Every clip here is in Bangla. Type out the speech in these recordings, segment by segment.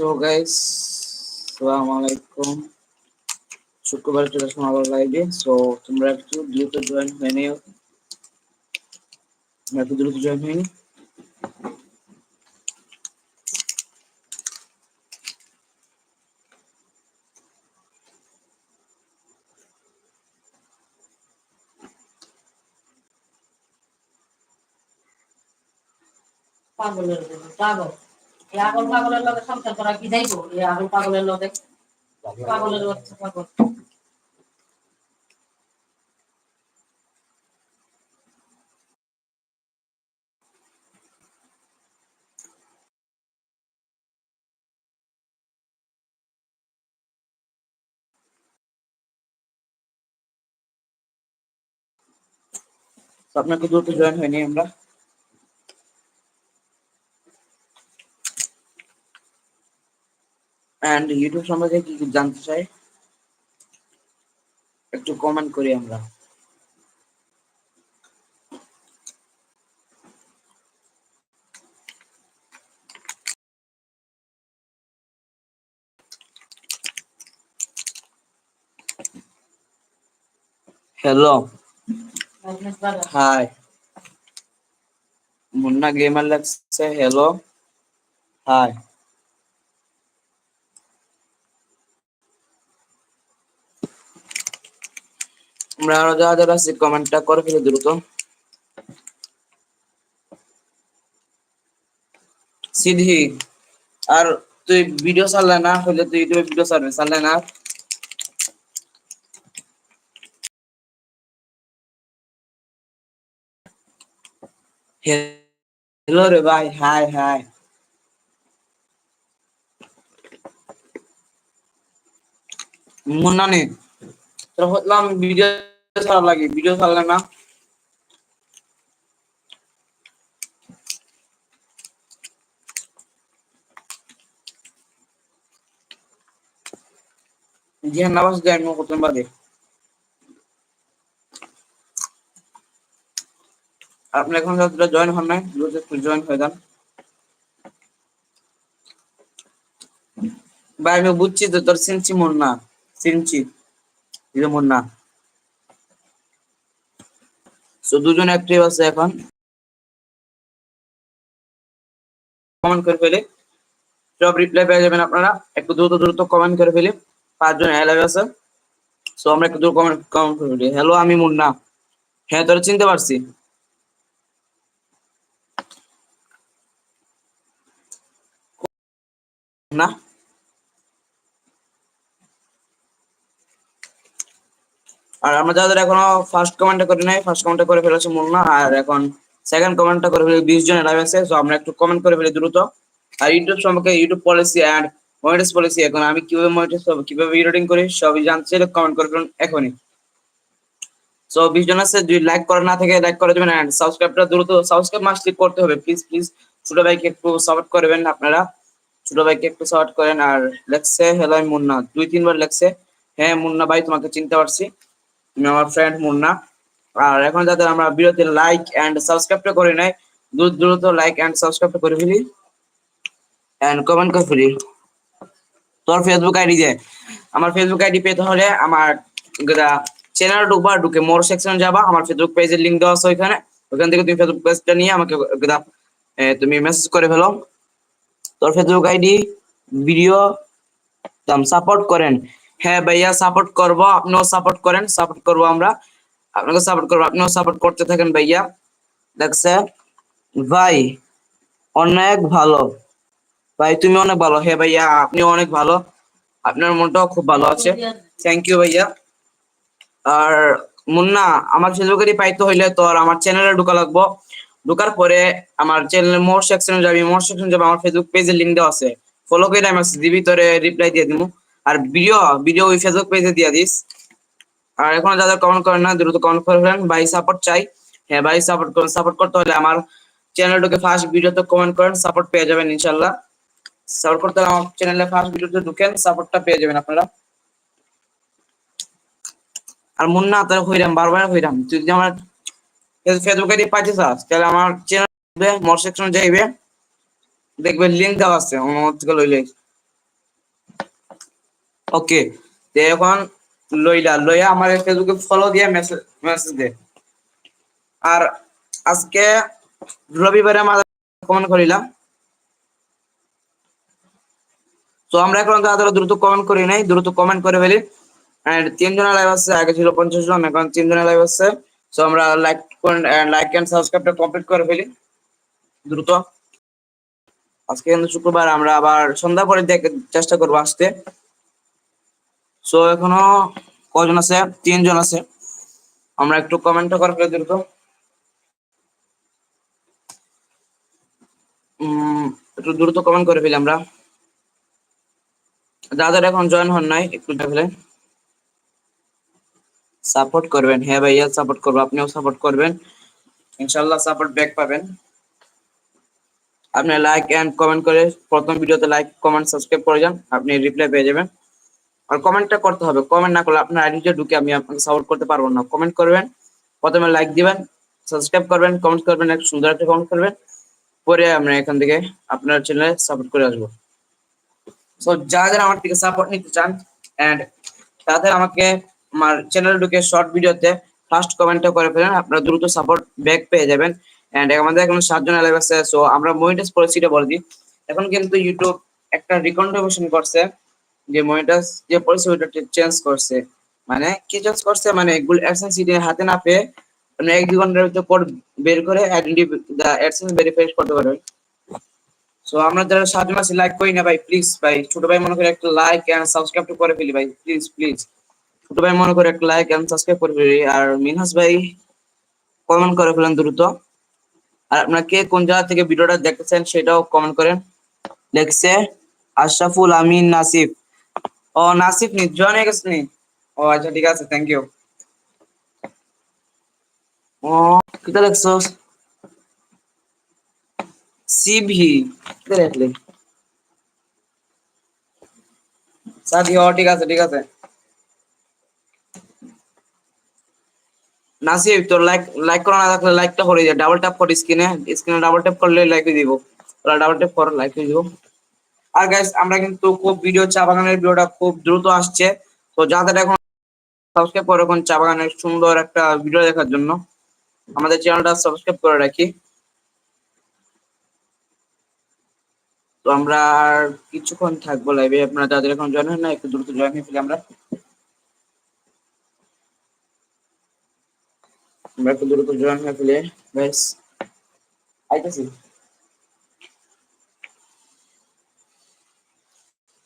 সো গাইস আসসালামু আলাইকুম শুক্রবার চলে আসলাম আবার লাইভে সো তোমরা একটু দ্রুত জয়েন হয়ে নিও তোমরা একটু দ্রুত জয়েন হয়ে নিও পাগলের জন্য পাগল এই আগল পাগলের লগে সংসার করা কি যাইবো? এই আগল পাগলের লগে পাগলের বাচ্চা পাগল আপনাকে দ্রুত জয়েন হয়নি আমরা। অ্যান্ড ইউটিউব সম্পর্কে কি কি জানতে চাই? একটু কমেন্ট করি আমরা। হ্যালো হাই মুন্না গেমার লাগছে হ্যালো হাই আমরা আরও যারা যারা আছে কমেন্টটা করে ফেলে দ্রুত। সিদ্ধি আর তুই ভিডিও চাললে না, হলে তুই ইউটিউবে ভিডিও চালবে চাললে না? হ্যালো রে ভাই হাই হাই মুন্না ভাবলাম ভিডিও ছাড়া লাগে ভিডিও ছাড়লে না। জিহান নামাজ দেয় আমি করতাম বাদে। আপনি এখন যারা জয়েন হন নাই দ্রুত একটু জয়েন হয়ে যান। ভাই, আমি বুঝছি তো, তোর সিনচি মুন্না সিনচি। এটা মুন্না সো দুজন অ্যাক্টিভ আছে এখন। কমেন্ট করে ফেলে। সব রিপ্লাই পেয়ে যাবেন আপনারা। একটু দ্রুত দ্রুত কমেন্ট করে ফেলি। পাঁচজন অ্যালাগ আছে। সো আমরা একটু দ্রুত কমেন্ট কমেন্ট করে ফেলি। হ্যালো আমি মুন্না। হ্যাঁ তোরা চিনতে পারছি। না? আর আমরা যাদের এখনও ফার্স্ট কমেন্টটা করে নাই ফার্স্ট কমেন্টটা করে ফেলেছে মুন্না, আর এখন সেকেন্ড কমেন্টটা করে ফেলে বিশ জন লাইভ আছে আমরা একটু কমেন্ট করে ফেলি দ্রুত। আর ইউটিউব সম্পর্কে, YouTube policy and monetise policy এখন আমি কীভাবে মনিটাইজ করব, কীভাবে রিডিং করি, সবই জানতে চাইলে কমেন্ট করে ফেলুন এখনই। সো বিশ জন আছে, যদি লাইক করা না থাকে লাইক করে দেবেন অ্যান্ড সাবস্ক্রাইবটা দ্রুত সাবস্ক্রাইব মাস্ট করতে হবে প্লিজ প্লিজ ছোট ভাইকে একটু সাপোর্ট করবেন আপনারা। ছোট ভাইকে একটু সাপোর্ট করেন, আর লেখছে হ্যালো মুন্না, দুই, তিনবার লেখছে হ্যাঁ মুন্না ভাই, তোমাকে চিনতে পারছি। আমার ফ্রেন্ড মুন্না। আর এখন যাদের আমরা ভিডিওতে লাইক এন্ড সাবস্ক্রাইবটা করে নাই, দ্রুত দ্রুত লাইক এন্ড সাবস্ক্রাইবটা করে ফেলি। এন্ড কমেন্ট করে ফেলি। তোর ফেসবুক আইডি দে। আমার ফেসবুক আইডি পেতে হলে আমার চ্যানেল ঢুকবা ঢুকে মোর সেকশন যাবা। আমার ফেসবুক পেজের লিংক দেওয়া আছে ওইখানে। ওখান থেকে তুমি ফেসবুক পেজটা নিয়ে আমাকে তুমি মেসেজ করে ফেলো। তোর ফেসবুক আইডি ভিডিও সাপোর্ট করেন। হ্যাঁ ভাইয়া সাপোর্ট করব। আপনিও সাপোর্ট করেন সাপোর্ট করব আমরা। আপনাকে সাপোর্ট করব, আপনিও সাপোর্ট করতে থাকেন ভাইয়া। দেখছে ভাই, অনেক ভালো। ভাই, তুমি অনেক ভালো। হ্যাঁ ভাইয়া আপনি অনেক ভালো। আপনার মনটাও খুব ভালো আছে। থ্যাংক ইউ ভাইয়া। আর মুন্না, আমার ফেসবুকেরই পাইতে হইলে তোর আমার চ্যানেলে ঢুকা লাগবো। ঢোকার পরে আমার চ্যানেলের মোর সেকশনে যাবি মোর সেকশন যাবে, আমার ফেসবুক পেজের লিংক দেওয়া আছে। ফলো করে আমি দিবি তোরে রিপ্লাই দিয়ে দিবো আর ভিডিও ভিডিও ওই ফেসবুক পেজে দিয়ে দিস। আর এখন যাদের কমেন্ট করেন না, দ্রুত কমেন্ট করে ফেলেন। ভাই সাপোর্ট চাই। হ্যাঁ ভাই সাপোর্ট করেন সাপোর্ট করতে হলে আমার চ্যানেলটাকে ফার্স্ট ভিডিওতে কমেন্ট করেন সাপোর্ট পেয়ে যাবেন ইনশাল্লাহ। সাপোর্ট করতে হলে আমার চ্যানেলে ফার্স্ট ভিডিওতে ঢুকেন সাপোর্টটা পেয়ে যাবেন আপনারা। আর মুন্না তার হইরাম, বারবার হইরাম। যদি আমার ফেসবুকে দিয়ে পাইতে চাস, তাহলে আমার চ্যানেল মোর সেকশন যাইবে। দেখবে লিংক দেওয়া আছে থেকে লইলে। ওকে এখন লইলা, লইয়া আমার ফেসবুকে ফলো দিয়ে মেসেজ মেসেজ দে। আর আজকে রবিবারে আমার কমেন্ট করিলাম। তো আমরা এখন তাদের দ্রুত কমেন্ট করি নাই, দ্রুত কমেন্ট করে ফেলি। এন্ড তিনজনের লাইভ আছে, আগে ছিল পঞ্চাশ জন, এখন তিনজনের লাইভ আছে। সো আমরা লাইক লাইক এন্ড সাবস্ক্রাইবটা কমপ্লিট করে ফেলি, দ্রুত। আজকে কিন্তু শুক্রবার, আমরা আবার সন্ধ্যা পরে চেষ্টা করব আসতে। সো এখনও কজন আছে? তিনজন আছে। আমরা একটু কমেন্ট করে ফেলে দ্রুত একটু দ্রুত কমেন্ট করে ফেলি আমরা। যাদের এখন জয়েন হন নাই, একটু দেখলে সাপোর্ট করবেন। হ্যাঁ ভাইয়া সাপোর্ট করব। আপনিও সাপোর্ট করবেন। ইনশাল্লাহ সাপোর্ট ব্যাক পাবেন। আপনি লাইক এন্ড কমেন্ট করে প্রথম ভিডিওতে লাইক কমেন্ট সাবস্ক্রাইব করে যান। আপনি রিপ্লাই পেয়ে যাবেন। আর কমেন্টটা করতে হবে। কমেন্ট না করলে আপনার আইডিটা ঢুকে আমি আপনাকে সাপোর্ট করতে পারব না। কমেন্ট করবেন, প্রথমে লাইক দিবেন সাবস্ক্রাইব করবেন কমেন্ট করবেন এক সুন্দর একটা কমেন্ট করবেন, পরে আমরা এখান থেকে আপনার চ্যানেলে সাপোর্ট করে আসব। সো যারা যারা আমার থেকে সাপোর্ট নিতে চান এন্ড তাদের আমাকে আমার চ্যানেল ঢুকে শর্ট ভিডিওতে ফার্স্ট কমেন্টটা করে ফেলেন, আপনারা দ্রুত সাপোর্ট ব্যাক পেয়ে যাবেন। এন্ড আমাদের এখন সাতজন লাইভ আছে সো আমরা মনিটাইজ পলিসিটা বলে দিই। এখন কিন্তু ইউটিউব একটা রিকন্ট্রিবিউশন করছে। যে মনিটাস যে পলিসি ওইটা চেঞ্জ করছে মানে কি চেঞ্জ করছে? মানে গুগল অ্যাডসেন্স সিটি হাতে না পেয়ে আপনি এক দুই ঘণ্টার ভিতরে কোড বের করে আইডেন্টি অ্যাডসেন্স ভেরিফাই করতে পারবেন সো আমরা যারা সাহায্য মাসে লাইক করি না ভাই প্লিজ ভাই। ছোট ভাই মনে করে একটা লাইক এন্ড সাবস্ক্রাইব করে ফেলি ভাই প্লিজ প্লিজ ছোট ভাই মনে করে একটা লাইক এন্ড সাবস্ক্রাইব করে ফেলি। আর মিনহাস ভাই কমেন্ট করে ফেলেন দ্রুত। আর আপনারা কে কোন জায়গা থেকে ভিডিওটা দেখতেছেন সেটাও কমেন্ট করেন। লেখছে আশরাফুল আমিন নাসিফ। ও, নাসিফ নি জয়েন হয়ে গেছে নি? ও আচ্ছা ঠিক আছে থ্যাংক ইউ ও কিটা লেখছো সিভি কিটা লেখলে সাদি ও, ঠিক আছে ঠিক আছে। নাসিব তোর লাইক লাইক করা না থাকলে লাইকটা করে দিয়ে ডাবল ট্যাপ কর স্ক্রিনে স্ক্রিনে ডাবল ট্যাপ করলে লাইক দিব ডাবল ট্যাপ কর লাইক দিব আর গাইস আমরা কিন্তু খুব ভিডিও চা বাগানের ভিডিওটা খুব দ্রুত আসছে। তো যাদের এখন সাবস্ক্রাইব করে এখন চা বাগানের সুন্দর একটা ভিডিও দেখার জন্য। আমাদের চ্যানেলটা সাবস্ক্রাইব করে রাখি। তো আমরা আর কিছুক্ষণ থাকব লাইভে আপনারা যাদের এখন জয়েন হয় না, একটু দ্রুত জয়েন হয়ে ফেলি আমরা। আমরা একটু দ্রুত জয়েন হয়ে ফেলি। বেশ আইতেছি।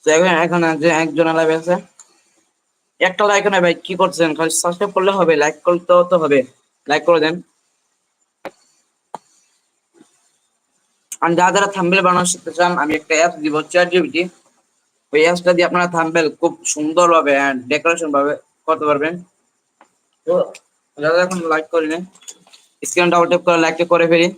তো এখন যে একজন লাইভ আছে। একটা লাইক নয় ভাই, কি করছেন? খালি সাবস্ক্রাইব করলে হবে লাইক করতেও তো হবে। লাইক করে দেন। আর যারা যারা থাম্বেল বানানো শিখতে চান, আমি একটা অ্যাপ দিব চ্যাট জিপিটি ওই অ্যাপসটা দিয়ে আপনারা থাম্বেল খুব সুন্দর ভাবে ডেকোরেশন ভাবে করতে পারবেন। তো যারা এখন লাইক করি না স্ক্রিন ডাবল ট্যাপ করে লাইকটা করে ফেলি।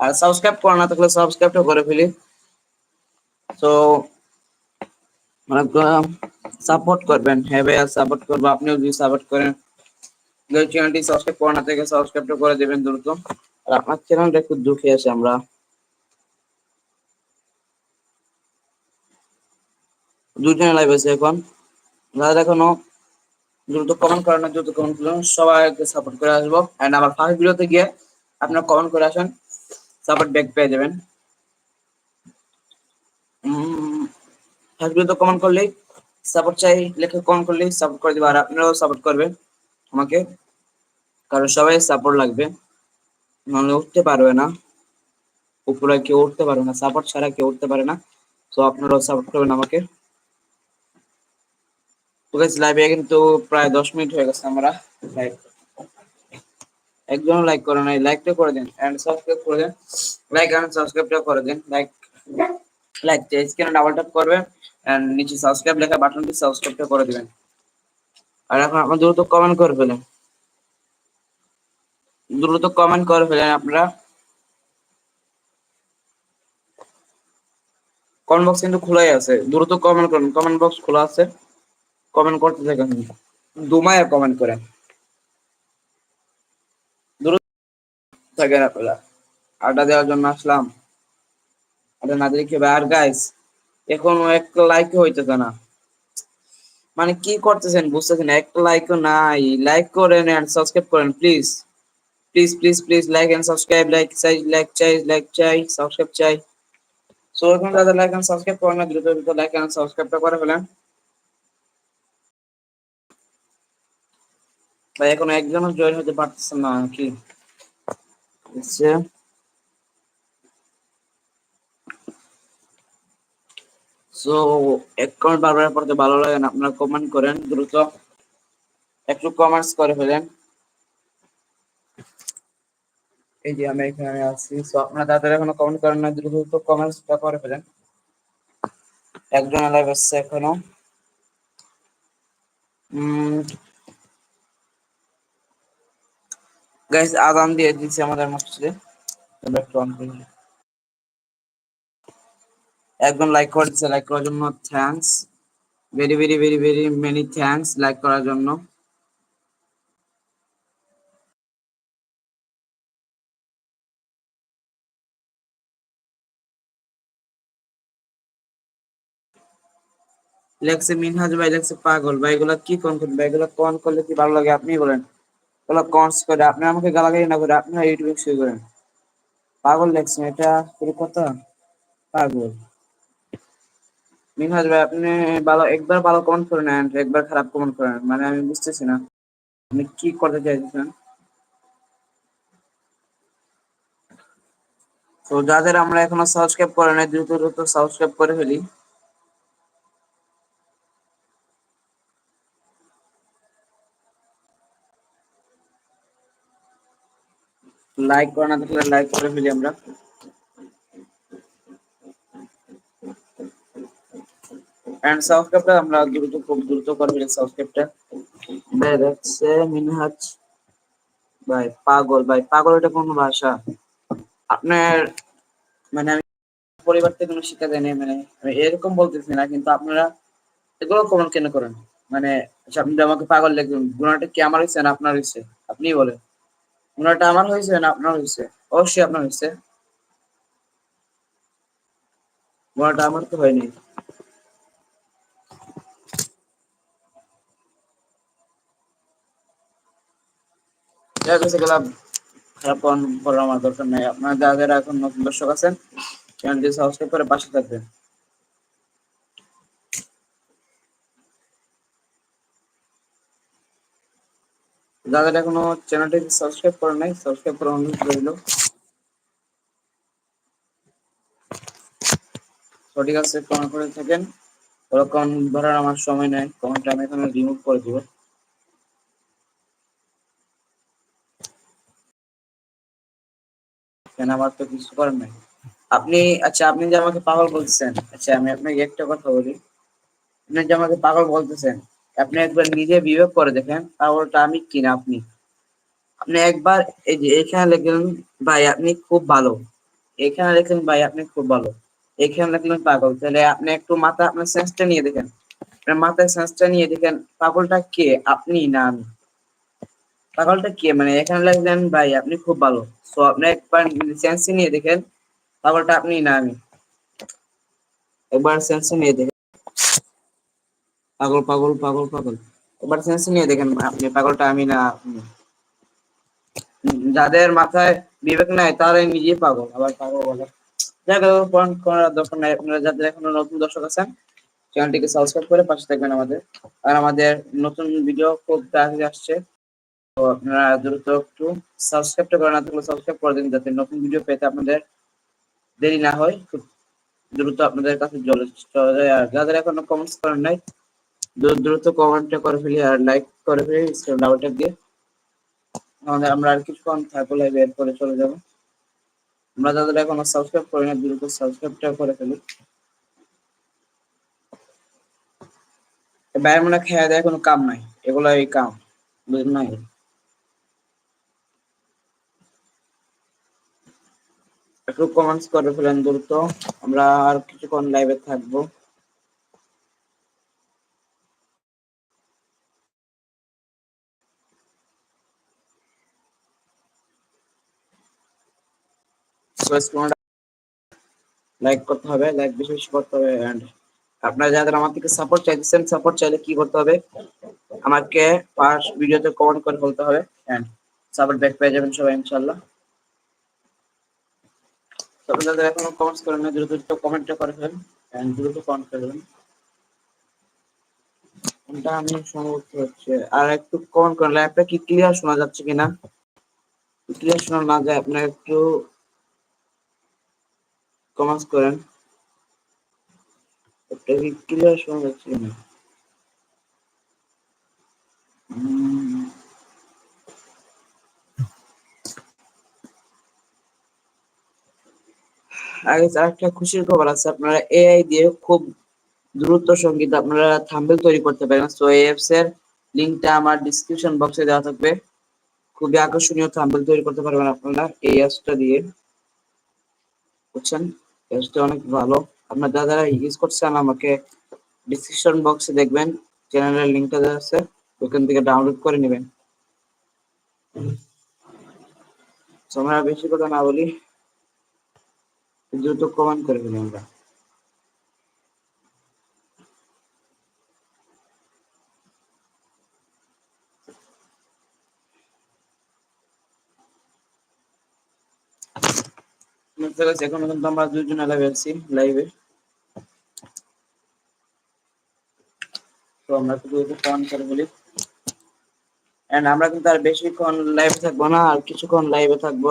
আর সাবস্ক্রাইব করা না থাকলে সাবস্ক্রাইবটা করে ফেলি। তো মানে সাপোর্ট করবেন। হ্যাঁ ভাইয়া সাপোর্ট করব। আপনিও যদি সাপোর্ট করেন চ্যানেলটি সাবস্ক্রাইব করা না থাকে সাবস্ক্রাইবটা করে দেবেন দ্রুত। আর আপনার চ্যানেলটা একটু দুঃখে আছে আমরা। দুজনে লাইভ আছে এখন। যারা এখনও দ্রুত কমেন্ট করেন দ্রুত কমেন্ট করুন, সবাইকে সাপোর্ট করে আসব। এন্ড আমার ফার্স্ট ভিডিওতে গিয়ে আপনারা কমেন্ট করে আসেন। সাপোর্ট ব্যাক পেয়ে যাবেন। ফার্স্ট ভিডিওতে কমেন্ট করলেই সাপোর্ট চাই লেখে কমেন্ট করলেই সাপোর্ট করে দেবে, আর আপনারাও সাপোর্ট করবেন আমাকে। কারণ সবাই সাপোর্ট লাগবে, নাহলে উঠতে পারবে না। উপরে কেউ উঠতে পারবে না সাপোর্ট ছাড়া কেউ উঠতে পারে না। তো আপনারাও সাপোর্ট করবেন আমাকে। তো লাইভে কিন্তু প্রায় দশ মিনিট হয়ে গেছে আমরা লাইভ একজন লাইক করে নাই লাইকটা করে দিন এন্ড সাবস্ক্রাইব করে দেন। লাইক এন্ড সাবস্ক্রাইবটা করে দিন। লাইক লাইক স্ক্রিনে ডাবল ট্যাপ করবেন এন্ড নিচে সাবস্ক্রাইব লেখা বাটনটি সাবস্ক্রাইবটা করে দিবেন। আর এখন আপনারা দ্রুত কমেন্ট করে ফেলেন। দ্রুত কমেন্ট করে ফেলেন আপনারা। কমেন্ট বক্স কিন্তু খোলাই আছে। দ্রুত কমেন্ট করেন। কমেন্ট বক্স খোলা আছে। কমেন্ট করতে থাকেন। দুমায় কমেন্ট করেন দ্রুত থাকেন আপনারা আড্ডা দেওয়ার জন্য আসলাম। আড্ডা না দিলে আর গাইস এখনও এক লাইক হইতেছে না। মানে কি করতেছেন বুঝতেছেন এক লাইকও নাই। লাইক করেন এন্ড সাবস্ক্রাইব করেন please please please please like and subscribe like চাই লাইক চাই লাইক চাই সাবস্ক্রাইব চাই। সো এখন যাদের লাইক এন্ড সাবস্ক্রাইব করেন দ্রুত দ্রুত লাইক এন্ড সাবস্ক্রাইবটা করে ফেলেন। ভাই, এখন একজনও জয়েন হতে পারতেছে না কি। হচ্ছে সো অ্যাকাউন্ট বারবার পড়তে ভালো লাগে না। আপনারা কমেন্ট করেন, দ্রুত একটু কমেন্টস করে ফেলেন। এই যে আমি এখানে আছি। সো আপনারা তাদের এখনও কমেন্ট করেন না, দ্রুত দ্রুত কমেন্টসটা করে ফেলেন। একজন লাইভ আসছে এখনও। গাইস আদান দিয়ে দিচ্ছে আমাদের মসজিদে তোমরা একটু অন করে। একদম লাইক করে দিচ্ছে লাইক করার জন্য thanks very very very very many thanks like করার জন্য লেখছে মিনহাজ ভাই লেখছে পাগল। ভাই, এগুলা কি কোন কোন ভাই, এগুলা কোন করলে কি ভালো লাগে? আপনি বলেন। এগুলা কনস করে, আপনি আমাকে গালাগালি না করে, আপনি ইউটিউবে শুরু করেন পাগল লেখছেন এটা পুরো কথা? পাগল। মিনহাজ ভাই, আপনি ভালো, একবার ভালো কমেন্ট করেন and একবার খারাপ কমেন্ট করেন মানে আমি বুঝতেছি না। আপনি কি করতে চাইছেন তো যাদের আমরা এখনও সাবস্ক্রাইব করে নাই, দ্রুত দ্রুত সাবস্ক্রাইব করে ফেলি। লাইক করা না থাকলে লাইক করে ফেলি আমরা। এন্ড সাবস্ক্রাইবটা আমরা দ্রুত খুব দ্রুত করে ফেলি সাবস্ক্রাইবটা ভাই দেখছে মিনহাজ ভাই পাগল ভাই পাগল এটা কোন ভাষা? আপনার মানে আমি পরিবার থেকে কোনো শিক্ষা দেয়নি মানে আমি এরকম বলতেছি না কিন্তু আপনারা এগুলো কমেন্ট কেন করেন? মানে আচ্ছা, আপনি আমাকে পাগল লিখবেন গুণাটা কি আমার হয়েছে না আপনার হয়েছে আপনিই বলেন। গুণাটা আমার হয়েছে না আপনার হয়েছে? অবশ্যই আপনার হয়েছে। গুণাটা আমার তো হয়নি। খারাপ করার আমার দরকার নাই। আপনারা যারা এখন নতুন দর্শক আছেন চ্যানেলটি সাবস্ক্রাইব করে পাশে থাকবেন। যাদের এখনও চ্যানেলটি সাবস্ক্রাইব করে নাই সাবস্ক্রাইব করে অনুরোধ রইল। সঠিক আছে কমেন্ট করে থাকেন। ওরকম ধরার আমার সময় নেই কমেন্টটা আমি এখানে রিমুভ করে দিব। কেন আমার তো কিছু করার নাই? আপনি আচ্ছা আপনি যে আমাকে পাগল বলতেছেন আচ্ছা আমি আপনাকে একটা কথা বলি। আপনি যে আমাকে পাগল বলতেছেন আপনি একবার নিজে বিবেক করে দেখেন পাগলটা আমি কিনা আপনি। আপনি একবার এই যে এখানে লিখলেন, ভাই, আপনি খুব ভালো। এখানে লিখলেন, ভাই, আপনি খুব ভালো। এখানে লিখলেন, পাগল। তাহলে আপনি একটু মাথা আপনার সেন্সটা নিয়ে দেখেন। আপনার মাথায় সেন্সটা নিয়ে দেখেন, পাগলটা কে? আপনি না আমি। পাগলটা কে? মানে এখানে লিখলেন, ভাই, আপনি খুব ভালো। সো আপনি একবার সেন্স নিয়ে দেখেন, পাগলটা আপনি না আমি। একবার সেন্স নিয়ে দেখেন। পাগল পাগল পাগল পাগল। একবার সেন্স নিয়ে দেখেন আপনি পাগলটা আমি না যাদের মাথায় বিবেক নাই, তারাই নিজেই পাগল। আবার পাগল বলে। যাই হোক পয়েন্ট করার দরকার নাই। আপনারা যাদের এখনও নতুন দর্শক আছেন চ্যানেলটিকে সাবস্ক্রাইব করে পাশে থাকবেন আমাদের। আর আমাদের নতুন ভিডিও খুব তাড়াতাড়ি আসছে। তো আপনারা দ্রুত একটু সাবস্ক্রাইবটা করে না থাকলে সাবস্ক্রাইব করে দিন, যাতে নতুন ভিডিও পেতে আপনাদের দেরি না হয়। খুব দ্রুত আপনাদের কাছে চলে যায়। আর যাদের এখনও কমেন্টস করেন নাই দ্রুত কমেন্টটা করে ফেলি আর লাইক করে ফেলি ডাবল ট্যাপ দিয়ে। আমাদের, আমরা আর কিছুক্ষণ থাকব লাইভে এরপরে চলে যাব। আমরা যাদের এখনও সাবস্ক্রাইব করি না, দ্রুত সাবস্ক্রাইবটা করে ফেলি। বাইরে মনে খেয়া দেয় কোনো কাম নাই এগুলো এই কাম, বুঝলেন নাই একটু কমেন্টস করে ফেলেন দ্রুত, আমরা আর কিছুক্ষণ লাইভে থাকব। লাইক করতে হবে লাইক বেশি বেশি করতে হবে এন্ড আপনারা যাদের আমার থেকে সাপোর্ট চাইছেন সাপোর্ট চাইলে কি করতে হবে? আমাকে ফার্স্ট ভিডিওতে কমেন্ট করে বলতে হবে এন্ড সাপোর্ট ব্যাক পেয়ে যাবেন সবাই ইনশাআল্লাহ। তবে যাদের এখনও কমেন্টস করেন না, দ্রুত দ্রুত কমেন্টটা করে ফেলেন এন্ড দ্রুত কমেন্ট করে দেবেন কোনটা আমি সম্ভবত হচ্ছে? আর একটু কমেন্ট করেন লাইভটা কি ক্লিয়ার শোনা যাচ্ছে কিনা? ক্লিয়ার শোনা না যায়, আপনারা একটু কমেন্টস করেন। এটা কি ক্লিয়ার শোনা যাচ্ছে উম, আগে আরেকটা খুশির খবর আছে আপনারা এআই দিয়ে খুব দ্রুত সংগীত আপনারা থাম্বেল তৈরি করতে পারেন। সো এই এর লিংকটা আমার ডিসক্রিপশন বক্সে দেওয়া থাকবে। খুবই আকর্ষণীয় থাম্বেল তৈরি করতে পারবেন আপনারা এই অ্যাপসটা দিয়ে। বুঝছেন? অ্যাপসটা অনেক ভালো। আপনার যারা ইউজ করছেন আমাকে ডিসক্রিপশন বক্সে দেখবেন চ্যানেলের লিংকটা দেওয়া আছে, ওখান থেকে ডাউনলোড করে নেবেন। আমরা বেশি কথা না বলি, দ্রুত কমেন্ট করে ফেলি আমরা। এখন কিন্তু আমরা দুজন লাইভে আছি লাইভে তো আমরা শুধু কমেন্ট করে বলি। এন্ড আমরা কিন্তু আর বেশিক্ষণ লাইভে থাকব না, আর কিছুক্ষণ লাইভে থাকব।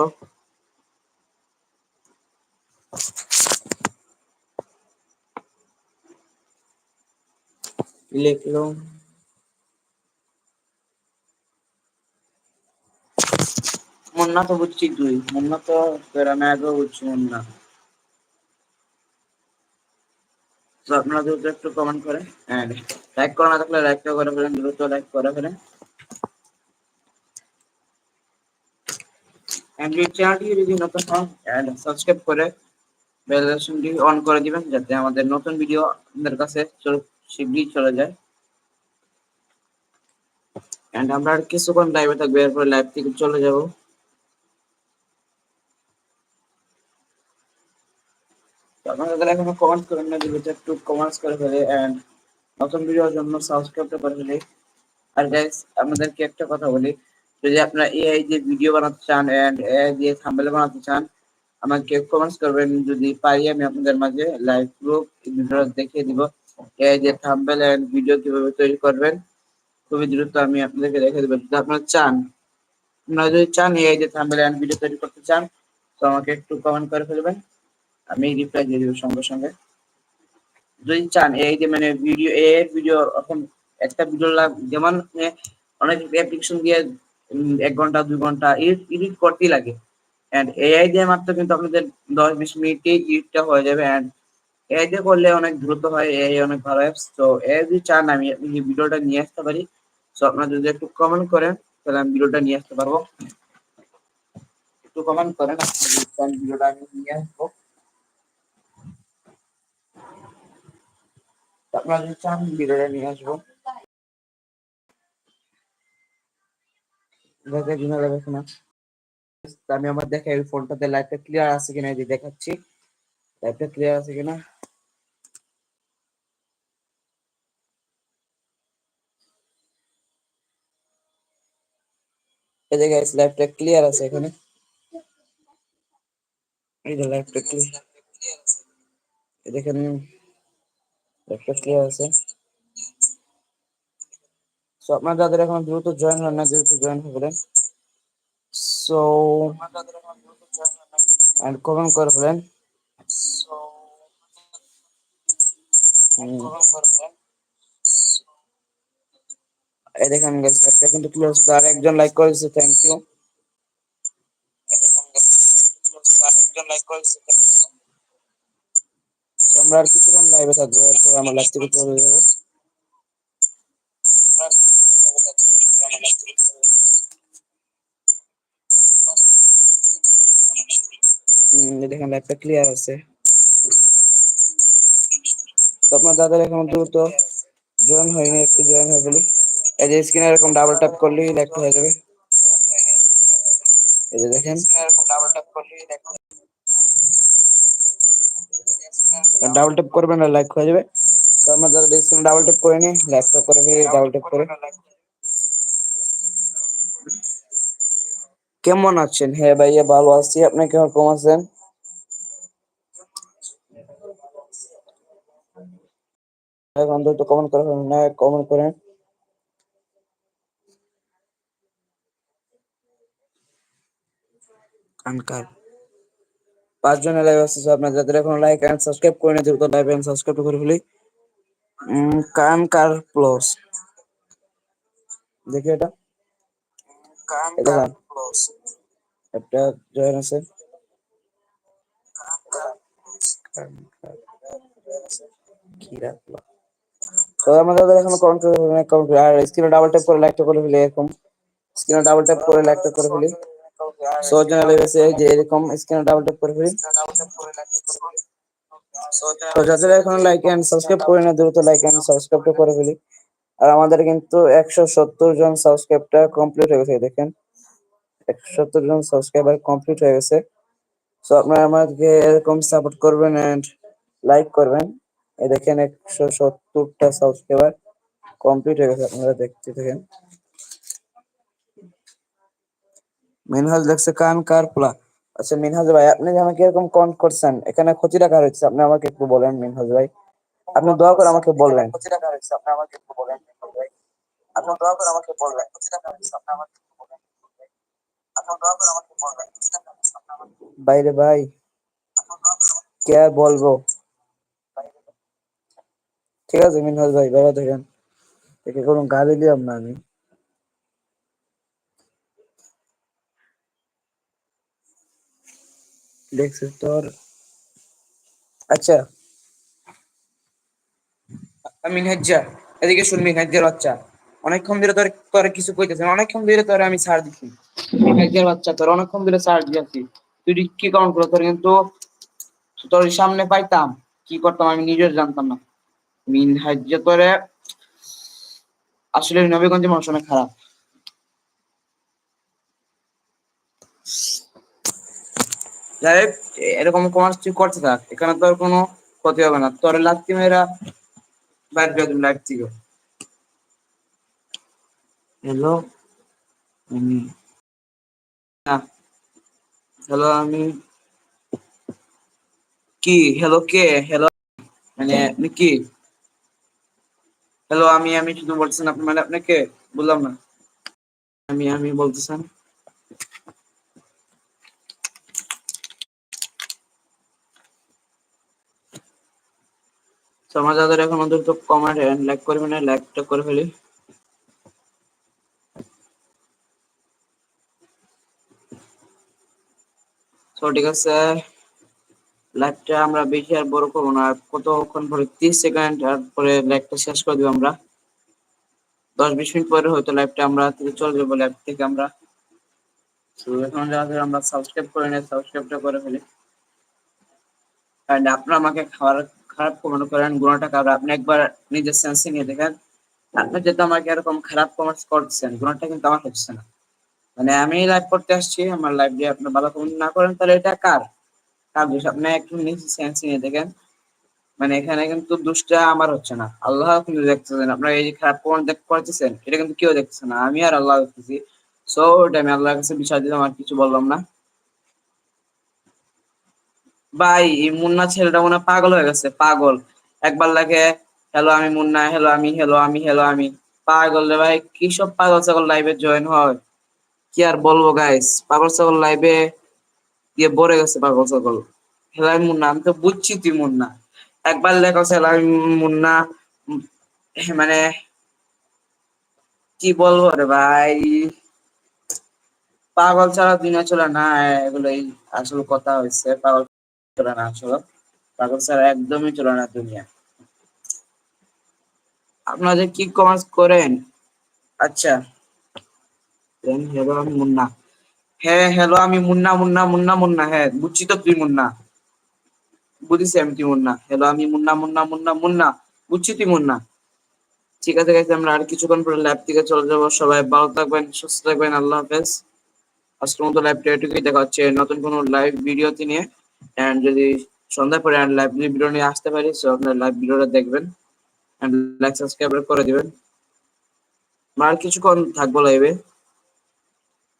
কি মুন্না তো বুঝছি তুই। মুন্না তো আমি আগেও বুঝছি মুন্না। তো আপনারা দ্রুত একটু কমেন্ট এন্ড লাইক করা না থাকলে লাইকটা করে ফেলেন, দ্রুত লাইক করে ফেলেন। এন্ড এই চ্যানেলটি যদি নতুন হন এন্ড সাবস্ক্রাইব করে বেল অন করে দিবেন, যাতে আমাদের নতুন ভিডিও আপনাদের কাছে শীঘ্রই চলে যায়। এন্ড আমরা আর কিছুক্ষণ লাইভে থাকব, এরপর লাইভ থেকে চলে যাব। আপনারা যারা এখনও কমেন্ট করেন না দ্রুত একটু কমেন্টস করে ফেলে এন্ড নতুন ভিডিওর জন্য সাবস্ক্রাইবটা করে ফেলে। আর গাইস আপনাদেরকে একটা কথা বলি, যদি আপনারা এআই দিয়ে ভিডিও বানাতে চান এন্ড এআই দিয়ে থাম্বনেল বানাতে চান, আমাকে কমেন্টস করবেন। যদি পারি, আমি আপনাদের মাঝে লাইভ প্রুফ দেখিয়ে দিব। এআই দিয়ে থাম্বনেল এন্ড ভিডিও কীভাবে তৈরি করবেন, খুবই দ্রুত আমি আপনাদেরকে দেখে দেবো। যদি আপনারা চান, আপনারা যদি চান এআই দিয়ে থাম্বেল এন্ড ভিডিও তৈরি করতে চান, তো আমাকে একটু কমেন্ট করে ফেলবেন। আমি রিপ্লাই দিয়ে দেবো সঙ্গে সঙ্গে। যদি চান, এই যে মানে ভিডিও এর ভিডিও এখন একটা ভিডিও লাগ, যেমন অনেক অ্যাপ্লিকেশন দিয়ে এক ঘণ্টা, দুই ঘণ্টা এডিট করতেই লাগে। এন্ড এআই দিয়ে মাত্র কিন্তু আপনাদের দশ, বিশ মিনিটে এডিটটা হয়ে যাবে। এন্ড এআই দিয়ে করলে অনেক দ্রুত হয় এআই অনেক ভালো অ্যাপস তো এআই যদি চান, আমি এই ভিডিওটা নিয়ে আসতে পারি। তো আপনারা যদি একটু কমেন্ট করেন, তাহলে আমি ভিডিওটা নিয়ে আসতে পারব। একটু কমেন্ট করেন আপনারা ভিডিওটা আমি নিয়ে আসব। আপনারা যদি চান ভিডিওটা নিয়ে আসব। দেখে দিন লাগবে না আমি আমার দেখে এই ফোনটাতে লাইটটা ক্লিয়ার আছে কিনা এই দেখাচ্ছি। লাইটটা ক্লিয়ার আছে কিনা? এই যে গাইস লাইটটা ক্লিয়ার আছে এখানে। এই যে লাইটটা ক্লিয়ার এই দেখেন। লাইটটা ক্লিয়ার আছে সো আপনারা যাদের এখন দ্রুত জয়েন হন না দ্রুত জয়েন হয়ে গেলেন। সো এন্ড কমেন্ট করে ফেলেন। এই দেখেন লাইটটা কিন্তু ক্লিয়ার আছে আর একজন লাইক করেছে থ্যাংক ইউ আমরা আর কিছুক্ষণ লাইভে থাকব, এরপর আমার লাইভ থেকে চলে যাব? দেখেন লাইভটা ক্লিয়ার আছে। আপনার যাদের এখন দ্রুত জয়েন হয়নি, একটু জয়েন হয়ে বলি। এই যে স্ক্রিনে এরকম ডাবল ট্যাপ করলেই লাইভটা হয়ে যাবে। এই যে দেখেন। ডাবল ট্যাপ করবেন আর লাইক হয়ে যাবে? তো আমরা যাদের স্ক্রিনে ডাবল ট্যাপ করে নিই লাইকটা করে ফেলি ডাবল ট্যাপ করে। কেমন আছেন? হ্যাঁ ভাইয়া, ভালো আছি। আপনি কীরকম আছেন? এখন তো কমেন্ট করে ফেলেন না কমেন্ট করেন। কানকার পাঁচজন লাইভ আছে আপনার যাদের এখন লাইক এন্ড সাবস্ক্রাইব করে নিয়ে দ্রুত লাইভ এন্ড সাবস্ক্রাইব করে ফেলি। উম, কানকার প্লাস দেখি এটা। এটা কার? প্লাস একটা জয়েন আছে। কিরা তো আমাদের এখন কমেন্ট করে কমেন্ট আর স্ক্রিনে ডাবল ট্যাপ করে লাইকটা করে ফেলি এরকম। স্ক্রিনে ডাবল ট্যাপ করে লাইকটা করে ফেলি। সো জন লাইভ আছে যে এরকম স্ক্রিনে ডাবল ট্যাপ করে ফেলি তো যাদের এখন লাইক এন্ড সাবস্ক্রাইব করে না দ্রুত লাইক এন্ড সাবস্ক্রাইবটা করে ফেলি। আর আমাদের কিন্তু একশো সত্তর জন সাবস্ক্রাইবটা কমপ্লিট হয়ে গেছে দেখেন। একশো সত্তর জন সাবস্ক্রাইবার কমপ্লিট হয়ে গেছে। সো আপনারা আমাদেরকে এরকম সাপোর্ট করবেন এন্ড লাইক করবেন। এই দেখেন, একশো সত্তরটা সাবস্ক্রাইবার কমপ্লিট হয়ে গেছে আপনারা দেখতে থাকেন। মিনহাজ দেখছে কান কার পোলা আচ্ছা মিনহাজ ভাই আপনি যে আমাকে এরকম কমেন্ট করছেন এখানে ক্ষতি রাখা হয়েছে আপনি আমাকে একটু বলেন মিনহাজ ভাই। আপনি দোয়া করে আমাকে বলবেন। ক্ষতি রাখা হয়েছে আপনি আমাকে একটু বলেন ভাই। আপনি দোয়া করে আমাকে বলবেন ক্ষতি রাখা হয়েছে আপনি আমাকে একটু বলেন আপনি দোয়া করে আমাকে বলবেন ক্ষতি রাখা হয়েছে আপনি আমাকে বাইরে ভাই কে আর বলব? ঠিক আছে মিনহাজ ভাই ভালো থাকেন একে কোনো গালি দিলাম না আমি। দেখছিস তোর আচ্ছা। মিনহাজ্জা, এদিকে শুন মিনহাজ্জার বাচ্চা। অনেকক্ষণ ধরে তোর তোর কিছু কইতেছে অনেকক্ষণ ধরে তোর আমি ছাড় দিছি। মিনহাজ্জার বাচ্চা, তোর অনেকক্ষণ ধরে ছাড় দিয়েছি। তুই কি কারণ করো, তোর কিন্তু তোর সামনে পাইতাম। কি করতাম আমি নিজেও জানতাম না। মিনহাজ্জা তোরে আসলে নবীগঞ্জের মানুষ অনেক খারাপ। যাই এরকম কমার্স তুই করতে থাক এখানে তোর কোনো ক্ষতি হবে না। তোর লাত্তি মেয়েরা বাইর লাইফ থেকে হ্যালো আমি হ্যালো আমি কি? হ্যালো কে? হ্যালো মানে আপনি কি? হ্যালো আমি আমি শুধু বলতেছেন আপনি মানে আপনাকে বললাম না। আমি আমি বলতেছেন তো আমার যাদের এখন অন্তত কমেন্ট লাইক করবে না লাইকটা করে ফেলি। তো ঠিক আছে। লাইভটা আমরা বেশি আর বড় করব না। কতক্ষণ পরে? তিরিশ সেকেন্ড আর পরে লাইভটা শেষ করে দিব আমরা। দশ বিশ মিনিট পরে হয়তো লাইভটা আমরা চলে যাব লাইভ থেকে আমরা। তো এখন যাদের আমরা সাবস্ক্রাইব করে নিই সাবস্ক্রাইবটা করে ফেলি। কারণ আপনারা আমাকে খারাপ খারাপ কমেন্ট করেন গুণাটা কারণ আপনি একবার নিজের সেন্সে নিয়ে দেখেন, আপনি যেহেতু আমাকে এরকম খারাপ কমেন্টস করছেন গুণাটা কিন্তু আমার হচ্ছে না। মানে আমি লাইভ করতে আসছি, আমার লাইভ দিয়ে আপনি ভালো কমেন্ট না করেন, তাহলে এটা কার? কার দোষ? আপনি একটু নিজে সেন্সে নিয়ে দেখেন মানে এখানে কিন্তু দুষ্টা আমার হচ্ছে না। আল্লাহ কিন্তু দেখতেছেন, আপনারা এই যে খারাপ কমেন্ট দেখ, করতেছেন, এটা কিন্তু কেউ দেখতেছে না। আমি আর আল্লাহ দেখতেছি। সো ওটা আমি আল্লাহর কাছে বিষয় দিলাম, আর কিছু বললাম না। ভাই মুন্না ছেলেটা মনে পাগল হয়ে গেছে, পাগল। একবার লাগে, হ্যালো, আমি মুন্না, হ্যালো, আমি হ্যালো আমি হ্যালো, আমি। পাগল রে ভাই, কি সব পাগল ছাগল লাইভে জয়েন হয়? কি আর বলব গাইস পাগল ছাগল লাইভে দিয়ে ভরে গেছে পাগল ছাগল। হ্যালো, আমি মুন্না, আমি তো বুঝছি তুই মুন্না। একবার লেখা হ্যালো, আমি মুন্না। মানে কি বলব রে ভাই? পাগল ছাড়া দুনিয়া চলে না, এগুলোই আসল কথা হয়েছে পাগল চলে না আসলে পাগল ছাড়া একদমই চলে না দুনিয়া। আপনারা যে কি কমার্স করেন? আচ্ছা। হ্যালো, আমি মুন্না। হ্যাঁ হ্যালো, আমি মুন্না মুন্না মুন্না মুন্না। হ্যাঁ বুঝছি তো তুই মুন্না। বুঝিস আমি তুই মুন্না। হ্যালো, আমি মুন্না মুন্না মুন্না মুন্না। বুঝছি তুই মুন্না। ঠিক আছে গাইস আমরা আর কিছুক্ষণ পরে ল্যাব থেকে চলে যাব। সবাই ভালো থাকবেন, সুস্থ থাকবেন। আল্লাহ হাফেজ। আজকের মতো লাইভ এটুকুই। দেখা হচ্ছে নতুন কোনো লাইভ ভিডিওতে নিয়ে। এন্ড যদি সন্ধ্যার পরে লাইভ ভিডিও নিয়ে আসতে পারি সো আপনার লাইভ ভিডিওটা দেখবেন লাইক সাবস্ক্রাইব করে দিবেন। আর কিছুক্ষণ থাকব লাইভে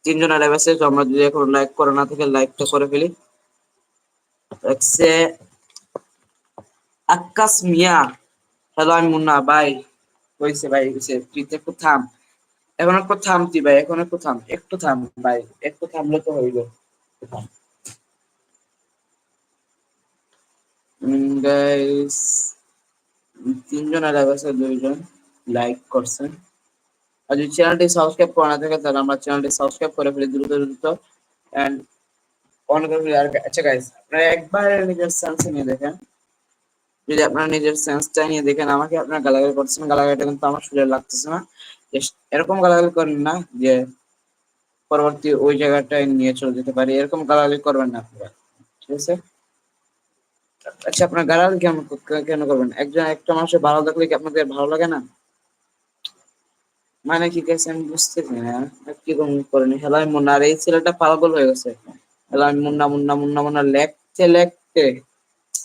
তিনজন লাইভ আছে, তো আমরা যদি এখন লাইক করে না থাকে লাইকটা করে ফেলি। আকাশ মিয়া। হ্যালো আমি মুন্না, ভাই। হয়েছে ভাই তুই একটু থাম। এখন একটু থাম তুই ভাই, এখন একটু থাম একটু থাম ভাই, একটু থামলে তো হইল। গাইস তিনজন লাইভ আছে, দুইজন লাইক করছেন। আর যদি চ্যানেলটি সাবস্ক্রাইব করা না থাকে, তাহলে আমরা চ্যানেলটি সাবস্ক্রাইব করে ফেলি, দ্রুত দ্রুত। এন্ড অন করে আর আচ্ছা গাইস আপনারা একবার নিজের সেন্স নিয়ে দেখেন। যদি আপনারা নিজের সেন্সটা নিয়ে দেখেন, আমাকে আপনারা গালাগালি করছেন, গালাগালিটা কিন্তু আমার সুযোগ লাগতেছে না। এরকম গালাগালি করেন না যে পরবর্তী ওই জায়গাটায় নিয়ে চলে যেতে পারি, এরকম গালাগালি করবেন না আপনারা, ঠিক আছে? আচ্ছা আপনার গালাগালি কেন কেন করবেন? একজন একটা মানুষের ভালো দেখলে কি আপনাদের ভালো লাগে না? মানে কি কেছে আমি বুঝতেছি না। কি করেনি? হেলাই মুন্না। আর এই ছেলেটা পাগল হয়ে গেছে। হেলাই মুন্না মুন্না মুন্না মুন্না লেখতে লেখতে।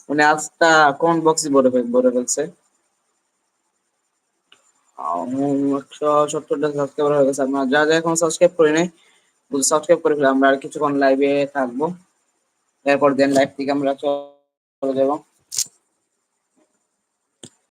মানে আজটা বক্সই ভরে ফেল- ভরে ফেলছে? সত্তরটা সাবস্ক্রাইবার হয়ে গেছে। আপনারা যা যা এখন সাবস্ক্রাইব করে নেই সাবস্ক্রাইব করে ফেলে, আমরা আর কিছুক্ষণ লাইভে থাকব। এরপর দেন লাইভ থেকে আমরা চলে যাব